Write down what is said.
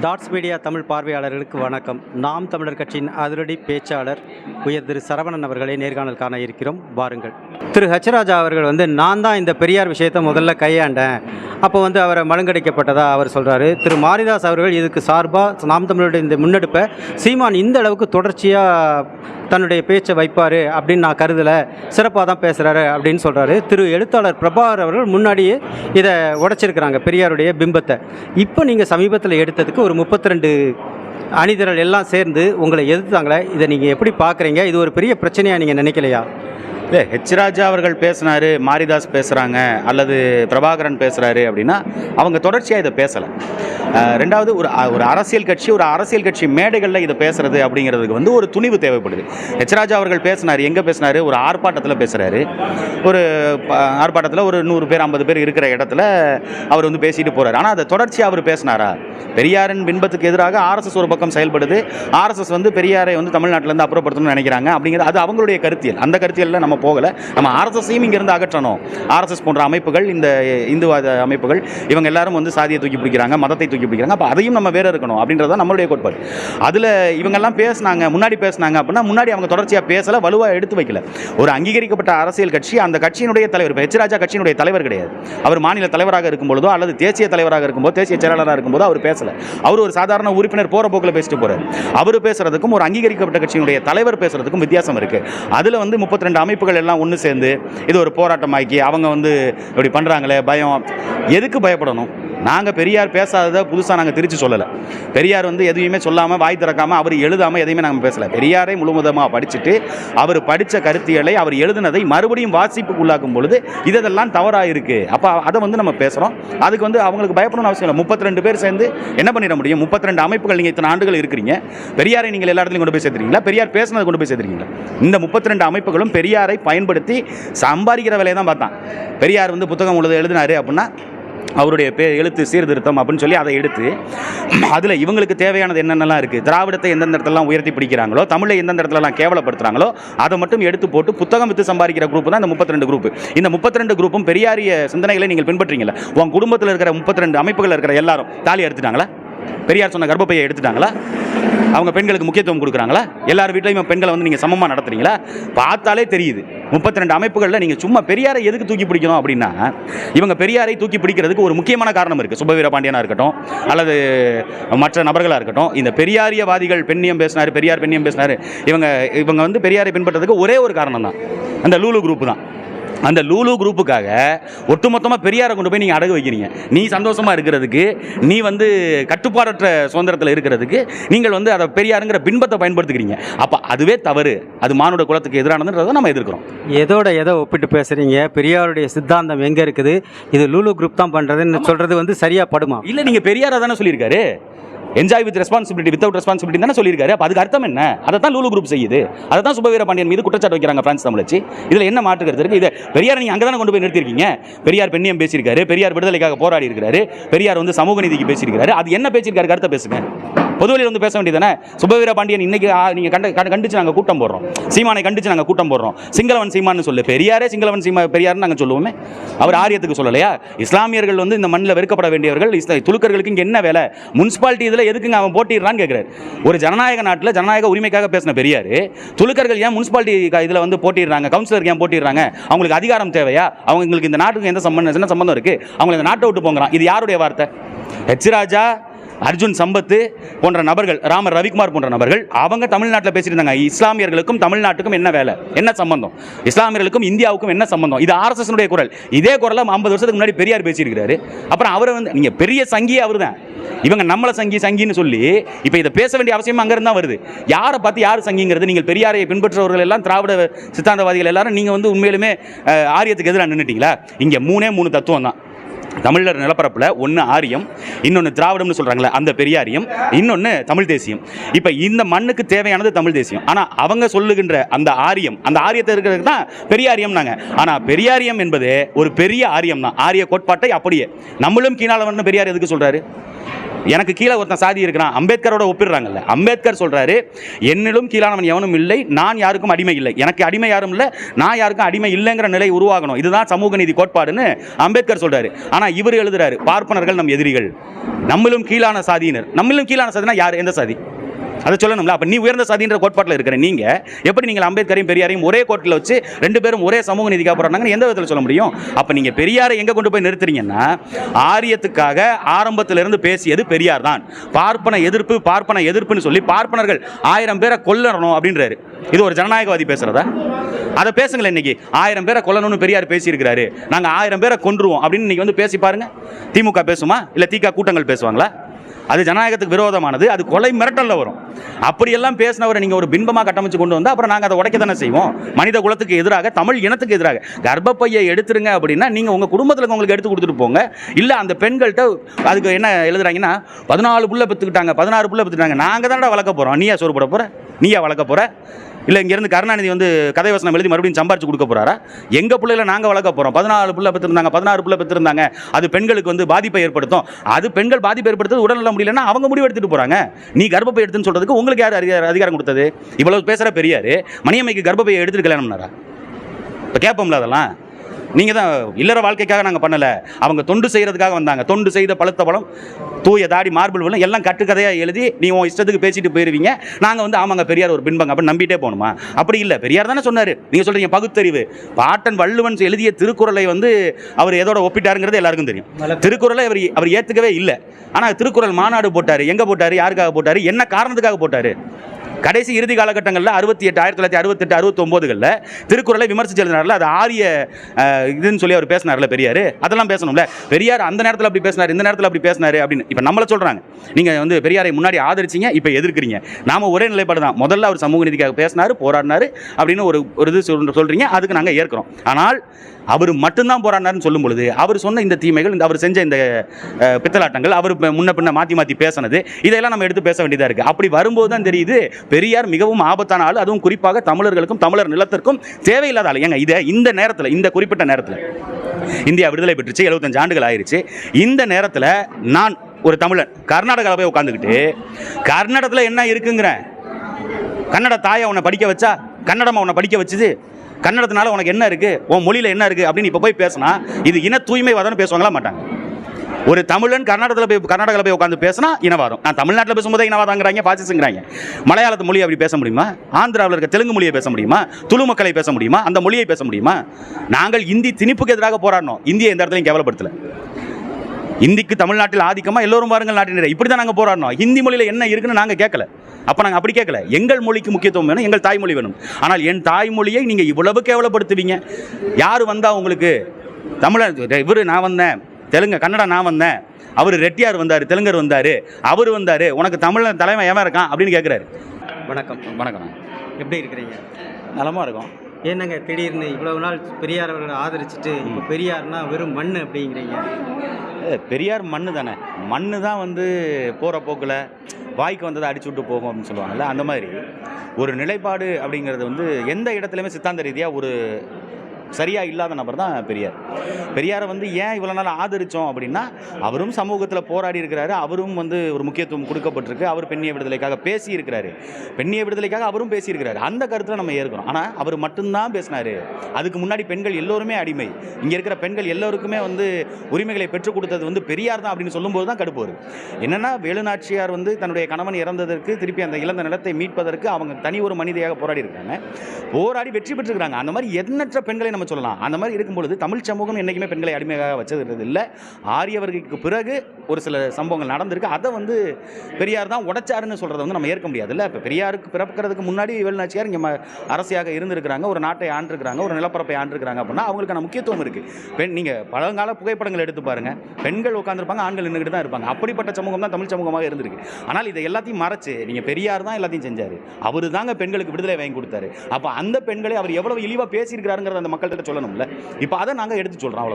Dots media Tamil பார்வையாளர்களுக்கு வணக்கம். நாம் தமிழர் கட்சியின் அதிரடி பேச்சாளர் உயர் திரு சரவணன் அவர்களை நேர்காணல் காண இருக்கிறோம். வாருங்கள். திரு ஹச்சராஜா அவர்கள் வந்து நான் தான் இந்த பெரியார் விஷயத்தை முதல்ல கையாண்டேன். அப்போ வந்து அவரை மழுங்கடிக்கப்பட்டதா அவர் சொல்கிறாரு திரு மாரிதாஸ் அவர்கள் இதுக்கு சார்பாக நாம் தமிழருடைய இந்த முன்னெடுப்பை சீமான் இந்த அளவுக்கு தொடர்ச்சியாக தன்னுடைய பேச்சை வைப்பார் அப்படின்னு நான் கருதலை. சிறப்பாக தான் பேசுகிறாரு அப்படின்னு சொல்கிறாரு திரு எழுத்தாளர் பிரபாகர் அவர்கள் முன்னாடியே இதை உடைச்சிருக்கிறாங்க பெரியாருடைய பிம்பத்தை. இப்போ நீங்கள் சமீபத்தில் எடுத்ததுக்கு ஒரு முப்பத்தி ரெண்டு அணிதிரல் எல்லாம் சேர்ந்து உங்களை எதிர்த்தாங்களே இதை நீங்கள் எப்படி பார்க்குறீங்க இது ஒரு பெரிய பிரச்சனையாக நீங்கள் நினைக்கலையா? இல்லை ஹெச் ராஜா அவர்கள் பேசினாரு மாரிதாஸ் பேசுகிறாங்க அல்லது பிரபாகரன் பேசுகிறாரு அப்படின்னா அவங்க தொடர்ச்சியாக இதை பேசலை. ரெண்டாவது ஒரு ஒரு அரசியல் கட்சி ஒரு அரசியல் கட்சி மேடைகளில் இதை பேசுறது அப்படிங்கிறதுக்கு வந்து ஒரு துணிவு தேவைப்படுது. ஹெச் ராஜா அவர்கள் பேசினார் எங்கே பேசினார்? ஒரு ஆர்ப்பாட்டத்தில் பேசுகிறாரு ஒரு ஆர்ப்பாட்டத்தில் ஒரு நூறு பேர் ஐம்பது பேர் இருக்கிற இடத்துல அவர் வந்து பேசிட்டு போகிறார் ஆனால் அதை தொடர்ச்சியாக அவர் பேசினாரா? பெரியாரின் பின்பத்துக்கு எதிராக ஆர்எஸ்எஸ் ஒரு பக்கம் செயல்படுது. ஆர்எஸ்எஸ் வந்து பெரியாரை வந்து தமிழ்நாட்டிலேருந்து அப்புறப்படுத்தணும்னு நினைக்கிறாங்க அப்படிங்கிறது அது அவங்களுடைய கருத்தியல். அந்த கருத்தியலில் நம்ம போகலை. நம்ம ஆர்எஸ்எஸ்ஸையும் இங்கேருந்து அகற்றணும். ஆர்எஸ்எஸ் போன்ற அமைப்புகள் இந்த இந்துவாத அமைப்புகள் இவங்க எல்லாரும் வந்து சாதியை தூக்கி பிடிக்கிறாங்க மதத்தை தூக்கி பிடிக்கிறாங்க. அப்போ அதையும் நம்ம வேற இருக்கணும் அப்படின்றது நம்மளுடைய கோட்பாடு. அதில் இவங்கெல்லாம் பேசுனாங்க முன்னாடி பேசுனாங்க அப்படின்னா முன்னாடி அவங்க தொடர்ச்சியாக பேசலை வலுவாக எடுத்து வைக்கல. ஒரு அங்கீகரிக்கப்பட்ட அரசியல் கட்சி அந்த கட்சியினுடைய தலைவர் இப்போ ராஜா கட்சியினுடைய தலைவர் கிடையாது. அவர் மாநில தலைவராக இருக்கும் பொழுதோ அல்லது தேசிய தலைவராக இருக்கும்போது தேசிய செயலாளராக இருக்கும்போது அவர் பேசலை. அவர் ஒரு சாதாரண உறுப்பினர் போகிற போக்கில் பேசிட்டு போகிறார் அவர் பேசுறதுக்கும் ஒரு அங்கீகரிக்கப்பட்ட கட்சியினுடைய தலைவர் பேசுறதுக்கும் வித்தியாசம் இருக்குது அதில் வந்து 32 அமைப்புகள் எல்லாம் ஒன்று சேர்ந்து இது ஒரு போராட்டமாக்கி அவங்க வந்து இப்படி பண்ணுறாங்களே பயம். எதுக்கு பயப்படணும்? நாங்கள் பெரியார் பேசாததை புதுசாக நாங்கள் திருச்சி சொல்லலை. பெரியார் வந்து எதையுமே சொல்லாமல் வாய் திறக்காமல் அவர் எழுதாமல் எதையுமே நாங்கள் பேசலை. பெரியாரை முழுமுதமாக படிச்சுட்டு அவர் படித்த கருத்தியலை அவர் எழுதினதை மறுபடியும் வாசிப்புக்கு உள்ளாக்கும் பொழுது இதெல்லாம் தவறாக இருக்குது அப்போ அதை வந்து நம்ம பேசுகிறோம் அதுக்கு வந்து அவங்களுக்கு பயப்படணும்னு அவசியம் இல்லை. முப்பத்தி ரெண்டு பேர் சேர்ந்து என்ன பண்ணிட முடியும்? முப்பத்தி ரெண்டு அமைப்புகள் நீங்கள் இத்தனை ஆண்டுகள் இருக்கிறீங்க. பெரியாரை நீங்கள் எல்லா இடத்துலையும் கொண்டு போய் சேர்த்துருக்கீங்களா பெரியார் பேசினதை கொண்டு போய் சேர்த்துருக்கீங்களா இந்த முப்பத்தி ரெண்டு அமைப்புகளும் பெரியாரை பயன்படுத்தி சம்பாதிக்கிற வேலையை தான் பார்த்தான். பெரியார் வந்து புத்தகம் உள்ளது எழுதினாரு அப்படின்னா அவருடைய பே எழுத்து சீர்திருத்தம் அப்படின்னு சொல்லி அதை எடுத்து அதில் இவங்களுக்கு தேவையானது என்னென்னலாம் இருக்குது திராவிடத்தை எந்தெந்த இடத்துலலாம் உயர்த்தி பிடிக்கிறாங்களோ தமிழை எந்தெந்த இடத்துலலாம் கேவலப்படுத்துகிறாங்களோ அதை மட்டும் எடுத்து போட்டு புத்தகம் வித்து சம்பாதிக்கிற குரூப் தான் இந்த முப்பத்தி ரெண்டு குரூப் இந்த முப்பத்தி ரெண்டு குரூப்பும் பெரியாரிய சிந்தனைகளை நீங்கள் பின்பற்றீங்களா உன் குடும்பத்தில் இருக்கிற முப்பத்தி ரெண்டு அமைப்புகள் இருக்கிற எல்லாரும் தாலி எடுத்துட்டாங்களா பெரியார் சொன்ன கர்ப்பப்பையை எடுத்துட்டாங்களா? அவங்க பெண்களுக்கு முக்கியத்துவம் கொடுக்குறாங்களா? எல்லார் வீட்லையும் பெண்களை வந்து நீங்கள் சமமாக நடத்துறீங்களா? பார்த்தாலே தெரியுது. முப்பத்தி ரெண்டு அமைப்புகளில் நீங்கள் சும்மா பெரியாரை எதுக்கு தூக்கி பிடிக்கணும் அப்படின்னா இவங்க பெரியாரை தூக்கி பிடிக்கிறதுக்கு ஒரு முக்கியமான காரணம் இருக்குது சுபவீர பாண்டியனாக இருக்கட்டும் அல்லது மற்ற நபர்களாக இருக்கட்டும் இந்த பெரியாரியவாதிகள் பெண்ணியம் பேசினார் பெரியார் பெண்ணியம் பேசினார் இவங்க இவங்க வந்து பெரியாரை பின்பற்றதுக்கு ஒரே ஒரு காரணம் தான் அந்த லூலு குரூப் தான். அந்த லூலு குரூப்புக்காக ஒட்டுமொத்தமாக பெரியாரை கொண்டு போய் நீங்கள் அடகு வைக்கிறீங்க. நீ சந்தோஷமாக இருக்கிறதுக்கு நீ வந்து கட்டுப்பாடற்ற சுதந்திரத்தில் இருக்கிறதுக்கு நீங்கள் வந்து அதை பெரியாருங்கிற பின்பத்தை பயன்படுத்திக்கிறீங்க. அப்போ அதுவே தவறு. அது மானுட குலத்துக்கு எதிரானதுன்றதை நம்ம எதிர்க்கிறோம். எதோட எதை ஒப்பிட்டு பேசுகிறீங்க பெரியாருடைய சித்தாந்தம் எங்கே இருக்குது? இது லூலு குரூப் தான் பண்ணுறதுன்னு சொல்கிறது வந்து சரியாக படுமா? இல்லை நீங்கள் பெரியாரா தானே சொல்லியிருக்காரு? Enjoy with responsibility without responsibility தானே சொல்லியிருக்காரு. அப்போ அதுக்கு அர்த்தம் என்ன? அதை தான் லூலு குரூப் செய்யுது. அதை தான் சுபவீர பாண்டியன் மீது குற்றச்சாட்டு வைக்கிறாங்க பிரான்ஸ் தமிழச்சி. இதில் என்ன மாற்று கருத்து இருக்குது இதை பெரியார் நீங்கள் அங்கே தானே கொண்டு போய் நிறுத்திருக்கீங்க பெரியார் பெண்ணியம் பேசியிருக்காரு. பெரியார் விடுதலைக்காக போராடி இருக்கிறாரு பெரியார் வந்து சமூக நீதிக்கு பேசியிருக்காரு அது என்ன பேசியிருக்காரு? கருத்தை பேசுங்க. பொதுவெளியில் வந்து பேச வேண்டியதானே சுபவீர பாண்டியன் இன்னைக்கு நீங்கள் கண்ட கண்டிச்சு நாங்கள் கூட்டம் போடுறோம். சீமானை கண்டிச்சு நாங்கள் கூட்டம் போடுறோம். சிங்களவன் சீமான்னு சொல்லு. பெரியாரே சிங்களவன் சீமா பெரியார்னு நாங்கள் சொல்லுவோமே. அவர் ஆரியத்துக்கு சொல்லலையா? இஸ்லாமியர்கள் வந்து இந்த மண்ணில் வெறுக்கப்பட வேண்டியவர்கள் இஸ்லா துலுக்கர்களுக்கு இங்கே என்ன வேலை? முனிசிபாலிட்டி இதில் எதுக்குங்க அவன் போட்டிடுறான்னு கேட்குறாரு ஒரு ஜனநாயக நாட்டில் ஜனநாயக உரிமைக்காக பேசின பெரியார் துலுக்கர்கள் ஏன் முனிசிபாலிட்டி இதில் வந்து போட்டிடுறாங்க கவுன்சிலர் ஏன் போட்டிடுறாங்க அவங்களுக்கு அதிகாரம் தேவையா? அவங்களுக்கு இந்த நாட்டுக்கு எந்த சம்பந்தம் என்ன சம்பந்தம் இருக்குது அவங்களை இந்த நாட்டை விட்டு போங்கிறான். இது யாருடைய வார்த்தை? ஹெச் ராஜா அர்ஜுன் சம்பத்து போன்ற நபர்கள் ராமர் ரவிக்குமார் போன்ற நபர்கள் அவங்க தமிழ்நாட்டில் பேசிட்டு இருந்தாங்க இஸ்லாமியர்களுக்கும் தமிழ்நாட்டுக்கும் என்ன வேலை? என்ன சம்பந்தம்? இஸ்லாமியர்களுக்கும் இந்தியாவுக்கும் என்ன சம்பந்தம்? இது ஆர்எஸ்எஸ்னுடைய குரல். இதே குரலை ஐம்பது வருஷத்துக்கு முன்னாடி பெரியார் பேசியிருக்கிறாரு. அப்புறம் அவரை வந்து நீங்கள் பெரிய சங்கியே அவர் தான் இவங்க நம்மளை சங்கி சங்கின்னு சொல்லி இப்போ இதை பேச வேண்டிய அவசியம் அங்கே தான் வருது. யாரை பார்த்து யார் சங்கிங்கிறது? நீங்கள் பெரியாரை பின்பற்றுறவர்கள் எல்லாம் திராவிட சித்தாந்தவாதிகள் எல்லாரும் நீங்கள் வந்து உண்மையிலுமே ஆரியத்துக்கு எதிராக நின்றுட்டீங்களா இங்கே மூணே மூணு தத்துவம் தான் தமிழர் நிலப்பரப்பில் ஒன்று ஆரியம் இன்னொன்று திராவிடம்னு சொல்கிறாங்களே அந்த பெரியாரியம் இன்னொன்று தமிழ் தேசியம். இப்போ இந்த மண்ணுக்கு தேவையானது தமிழ் தேசியம். ஆனால் அவங்க சொல்லுகின்ற அந்த ஆரியம் அந்த ஆரியத்தை இருக்கிறதுக்கு தான் பெரியாரியம் நாங்கள் ஆனால் பெரியாரியம் என்பது ஒரு பெரிய ஆரியம் தான் ஆரிய கோட்பாட்டை அப்படியே. நம்மளும் கீழாளவன் பெரியார் எதுக்கு சொல்கிறாரு எனக்கு கீழே ஒருத்தன் சாதி இருக்கிறான் அம்பேத்கரோட ஒப்பிடுறாங்கல்ல. அம்பேத்கர் சொல்றாரு என்னிலும் கீழானவன் எவனும் இல்லை நான் யாருக்கும் அடிமை இல்லை. எனக்கு அடிமை யாரும் இல்லை நான் யாருக்கும் அடிமை இல்லைங்கிற நிலை உருவாகணும். இதுதான் சமூக நீதி கோட்பாடுன்னு அம்பேத்கர் சொல்றாரு. ஆனால் இவர் எழுதுறாரு பார்ப்பனர்கள் நம் எதிரிகள். நம்மளும் கீழான சாதியினர். நம்மிலும் கீழான சாதினா யார்? எந்த சாதி? அதை சொல்லணும்ல. அப்ப நீ உயர்ந்த சாதின்ற கோட்பாட்டில் இருக்கிற நீங்க எப்படி நீங்கள் அம்பேத்கரையும் பெரியாரையும் ஒரே கோட்டில் வச்சு ரெண்டு பேரும் ஒரே சமூக நீதிக்காக போறாங்கன்னு எந்த விதத்தில் சொல்ல முடியும்? அப்ப நீங்க பெரியாரை எங்க கொண்டு போய் நிறுத்துறீங்கன்னா ஆரியத்துக்காக ஆரம்பத்திலிருந்து பேசியது பெரியார் தான். பார்ப்பன எதிர்ப்பு பார்ப்பன எதிர்ப்புன்னு சொல்லி பார்ப்பனர்கள் ஆயிரம் பேரை கொல்லணும் அப்படின்றாரு. இது ஒரு ஜனநாயகவாதி பேசுறதா? அதை பேசுங்களேன் இன்னைக்கு. ஆயிரம் பேரை கொல்லணும்னு பெரியார் பேசியிருக்கிறாரு. நாங்கள் ஆயிரம் பேரை கொன்றுவோம் அப்படின்னு இன்னைக்கு வந்து பேசி பாருங்க. திமுக பேசுமா? இல்லை திக கூட்டங்கள் பேசுவாங்களா? அது ஜனநாயகத்துக்கு விரோதமானது அது கொலை மிரட்டலில் வரும். அப்படியெல்லாம் பேசினவரை நீங்கள் ஒரு பின்பமாக கட்டமைச்சு கொண்டு வந்தால் அப்புறம் நாங்கள் அதை உடைக்க தானே செய்வோம்? மனித குலத்துக்கு எதிராக தமிழ் இனத்துக்கு எதிராக. கர்ப்பப்பையை எடுத்துருங்க அப்படின்னா நீங்கள் உங்கள் குடும்பத்தில் உங்களுக்கு எடுத்து கொடுத்துட்டு போங்க. இல்லை அந்த பெண்கள்கிட்ட அதுக்கு என்ன எழுதுறாங்கன்னா பதினாலு புள்ள பெற்றுக்கிட்டாங்க பதினாறு புள்ள பெற்றுக்கிட்டாங்க நாங்கள் தானடா வளர்க்க போகிறோம் நீயா சோறு போட போற? நீயா வளர்க்க போகிற இல்லை இங்கேருந்து கருணாநிதி வந்து கதை வசனம் எழுதி மறுபடியும் சம்பாரிச்சு கொடுக்க போகிறாரா எங்கள் பிள்ளைகளை நாங்கள் வளர்க்க போகிறோம் பதினாலு பிள்ளை பெற்றிருந்தாங்க பதினாறு பிள்ளை பெற்றிருந்தாங்க. அது பெண்களுக்கு வந்து பாதிப்பை ஏற்படுத்தும். அது பெண்கள் பாதிப்பை ஏற்படுத்துறது உடல்நல முடியலன்னா அவங்க முடிவு எடுத்துட்டு போகிறாங்க நீ கர்ப்பப்பை எடுத்துன்னு சொல்கிறதுக்கு உங்களுக்கு யார் அதிகாரம் அதிகாரம் கொடுத்தது? இவ்வளவு பேசுகிற பெரியார் மணியம்மைக்கு கர்ப்பப்பையை எடுத்துட்டு கல்யாணம் பண்ணாரா? இப்போ கேட்போம்ல அதெல்லாம். நீங்கள் தான் இல்லற வாழ்க்கைக்காக நாங்கள் பண்ணலை. அவங்க தொண்டு செய்கிறதுக்காக வந்தாங்க. தொண்டு செய்த பழுத்த பழம் தூய தாடி மார்பிள் விழும் எல்லாம் கட்டுக்கதையாக எழுதி நீ உன் இஷ்டத்துக்கு பேசிட்டு போயிருவீங்க. நாங்கள் வந்து ஆமாங்க பெரியார் ஒரு பின்பங்க. அப்படின்னு நம்பிட்டே போகணுமா? அப்படி இல்லை. பெரியார் தானே சொன்னார். நீங்கள் சொல்கிறீங்க பகுத்தறிவு. பாட்டன் வள்ளுவன் எழுதிய திருக்குறளை வந்து அவர் எதோட ஒப்பிட்டாருங்கிறது எல்லாருக்கும் தெரியும். திருக்குறளை அவர் அவர் ஏற்றுக்கவே இல்லை. ஆனால் திருக்குறள் மாநாடு போட்டார். எங்கே போட்டார்? யாருக்காக போட்டார்? என்ன காரணத்துக்காக போட்டார்? கடைசி இறுதி காலகட்டங்களில் அறுபத்தி எட்டு ஆயிரத்தி தொள்ளாயிரத்தி அறுபத்தெட்டு அறுபத்தொம்போதுகளில் திருக்குறளை விமர்சிச்சு எழுதினார்ல அது ஆரிய இதுன்னு சொல்லி அவர் பேசினார்ல பெரியார். அதெல்லாம் பேசணும்ல. பெரியார் அந்த நேரத்தில் அப்படி பேசினார் இந்த நேரத்தில் அப்படி பேசினார் அப்படின்னு. இப்போ நம்மளை சொல்கிறாங்க நீங்கள் வந்து பெரியாரை முன்னாடி ஆதரிச்சீங்க இப்போ எதிர்க்கிறீங்க. நாம ஒரே நிலைப்பாடு தான். முதல்ல அவர் சமூக நீதிக்காக பேசினார் போராடினார் அப்படின்னு ஒரு ஒரு இது சொல் சொல்கிறீங்க அதுக்கு நாங்கள் ஏற்கிறோம். ஆனால் அவர் மட்டும்தான் போராடினார்னு சொல்லும் பொழுது அவர் சொன்ன இந்த தீமைகள் இந்த அவர் செஞ்ச இந்த பித்தலாட்டங்கள் அவர் முன்ன பின்ன மாற்றி மாற்றி பேசினது இதையெல்லாம் நம்ம எடுத்து பேச வேண்டியதாக இருக்குது அப்படி வரும்போது தான் தெரியுது பெரியார் மிகவும் ஆபத்தான ஆள் அதுவும் குறிப்பாக தமிழர்களுக்கும் தமிழர் நிலத்திற்கும் தேவையில்லாத ஆள். ஏங்க இதை இந்த நேரத்தில் இந்த குறிப்பிட்ட நேரத்தில் இந்தியா விடுதலை பெற்றுச்சு 75 ஆண்டுகள் ஆயிருச்சு. இந்த நேரத்தில் நான் ஒரு தமிழன் கர்நாடகாவில் போய் உட்காந்துக்கிட்டு கர்நாடகத்தில் என்ன இருக்குங்கிறேன் கன்னட தாயை உன்னை படிக்க வச்சா கன்னடம் உன்னை படிக்க வச்சுது கன்னடத்தினால உனக்கு என்ன இருக்கு? உன் மொழியில் என்ன இருக்கு? அப்படின்னு இப்போ போய் பேசினா இது இன தூய்மைவாதம்னு பேசுவாங்களா மாட்டாங்க. ஒரு தமிழன் கர்நாடகத்தில் போய் கர்நாடகாவில் போய் உட்காந்து பேசினா இனவாதம். நான் தமிழ்நாட்டில் பேசும்போது இனவாதங்கிறாங்க பாசிசங்கிறாங்க மலையாளத்து மொழியை அப்படி பேச முடியுமா? ஆந்திராவில் இருக்க தெலுங்கு மொழியை பேச முடியுமா? துளு மக்களை பேச முடியுமா? அந்த மொழியை பேச முடியுமா? நாங்கள் இந்தி திணிப்புக்கு எதிராக போராடணும் இந்தியை எந்த இடத்துலையும் கேவலப்படுத்தலை. இந்திக்கு தமிழ்நாட்டில் ஆதிக்கமா எல்லோரும் வாருங்கள் நாட்டினர் இப்படி தான் நாங்கள் போராடினோம் ஹிந்தி மொழியில் என்ன இருக்குன்னு நாங்கள் கேட்கல அப்போ நாங்கள் அப்படி கேட்கல எங்கள் மொழிக்கு முக்கியத்துவம் வேணும் எங்கள் தாய்மொழி வேணும். ஆனால் என் தாய்மொழியை நீங்கள் இவ்வளவு கேவலப்படுத்துவீங்க. யார் வந்தா உங்களுக்கு? தமிழர் இவர் நான் வந்தேன். தெலுங்கு கன்னடா நான் வந்தேன். அவர் ரெட்டியார் வந்தார் தெலுங்கர் வந்தார். அவர் வந்தார். உனக்கு தமிழ் தலைமை எவன் இருக்கான் அப்படின்னு கேட்குறாரு வணக்கம் வணக்கம். எப்படி இருக்கிறீங்க? நலமாக இருக்கும். என்னங்க திடீர்னு இவ்வளவு நாள் பெரியார் அவர்களை ஆதரிச்சுட்டு இப்போ பெரியார்னா வெறும் மண் அப்படிங்கிறீங்க? பெரியார் மண்ணு தானே. மண்ணு தான் வந்து போகிற போக்கில் வாய்க்கு வந்ததை அடிச்சு விட்டு போகும் அப்படின்னு சொல்லுவாங்கல்ல அந்த மாதிரி. ஒரு நிலைப்பாடு அப்படிங்கிறது வந்து எந்த இடத்துலையுமே சித்தாந்த ரீதியாக ஒரு சரியாக இல்லாத நபர் தான் பெரியார். பெரியாரை வந்து ஏன் இவ்வளோ நாள் ஆதரித்தோம் அப்படின்னா அவரும் சமூகத்தில் போராடி இருக்கிறாரு அவரும் வந்து ஒரு முக்கியத்துவம் கொடுக்கப்பட்டிருக்கு அவர் பெண்ணிய விடுதலைக்காக பேசியிருக்கிறாரு. பெண்ணிய விடுதலைக்காக அவரும் பேசியிருக்கிறாரு. அந்த கருத்தில் நம்ம ஏற்கிறோம் ஆனால் அவர் மட்டும்தான் பேசினார். அதுக்கு முன்னாடி பெண்கள் எல்லோருமே அடிமை. இங்கே இருக்கிற பெண்கள் எல்லோருக்குமே வந்து உரிமைகளை பெற்றுக் கொடுத்தது வந்து பெரியார் தான் அப்படின்னு சொல்லும்போது தான் கடுப்பு என்னென்னா என்னன்னா வேலுநாச்சியார் வந்து தன்னுடைய கணவன் இறந்ததற்கு திருப்பி அந்த இழந்த நிலத்தை மீட்பதற்கு அவங்க தனி ஒரு மனிதையாக போராடி இருக்காங்க. போராடி வெற்றி பெற்றுக்கிறாங்க அந்த மாதிரி எண்ணற்ற பெண்களை நம்ம சொல்லலாம். அந்த மாதிரி இருக்கும்பொழுது தமிழ் சமூகம் என்றைக்குமே பெண்களை அடிமையாக வச்சது இல்லை ஆரியவர்களுக்கு பிறகு ஒரு சில சம்பவங்கள் நடந்திருக்கு. அதை வந்து பெரியார் தான் உடைச்சாருன்னு சொல்கிறத வந்து நம்ம ஏற்க முடியாது இல்லை இப்போ பெரியாருக்கு பிறக்கிறதுக்கு முன்னாடி வேலுநாச்சியார் இங்கே அரசியாக இருந்திருக்கிறாங்க. ஒரு நாட்டை ஆண்டிருக்கிறாங்க. ஒரு நிலப்பரப்பை ஆண்டிருக்கிறாங்க அப்படின்னா அவங்களுக்கான முக்கியத்துவம் இருக்குது பெண் நீங்கள் பழங்கால புகைப்படங்கள் எடுத்து பாருங்கள் பெண்கள் உட்காந்துருப்பாங்க ஆண்கள் நின்றுக்கிட்டு தான் இருப்பாங்க. அப்படிப்பட்ட சமூகம் தான் தமிழ் சமூகமாக இருந்திருக்கு. ஆனால் இதை எல்லாத்தையும் மறைச்சு நீங்கள் பெரியார் தான் எல்லாத்தையும் செஞ்சார். அவர் தாங்க பெண்களுக்கு விடுதலை வாங்கி கொடுத்தாரு. அப்போ அந்த பெண்களை அவர் எவ்வளவு இழிவாக பேசியிருக்கிறாருங்கிறத அந்த மக்கள் மக்கள்கிட்ட சொல்லணும்ல. இப்போ அதை நாங்கள் எடுத்து சொல்கிறோம் அவ்வளோ